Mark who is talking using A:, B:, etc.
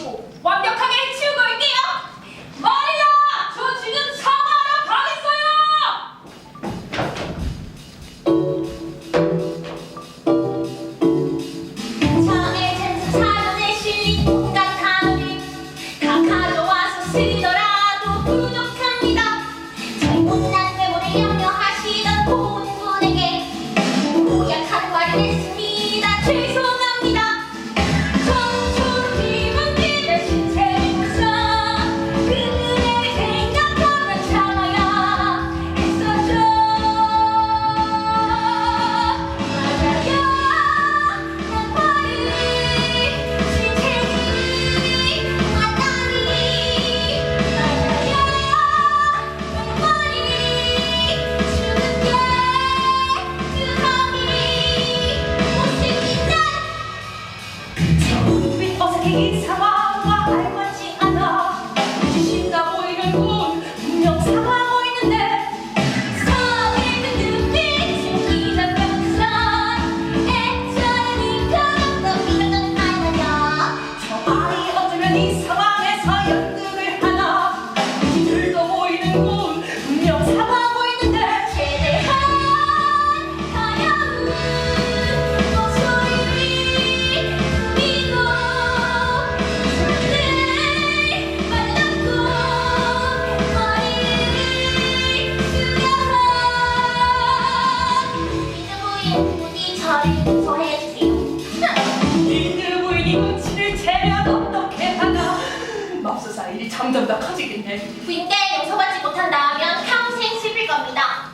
A: 것이고 완벽하게
B: 맙소사 일이 점점 더 커지겠네.
A: 군대 용서받지 못한다면 평생 씹을 겁니다.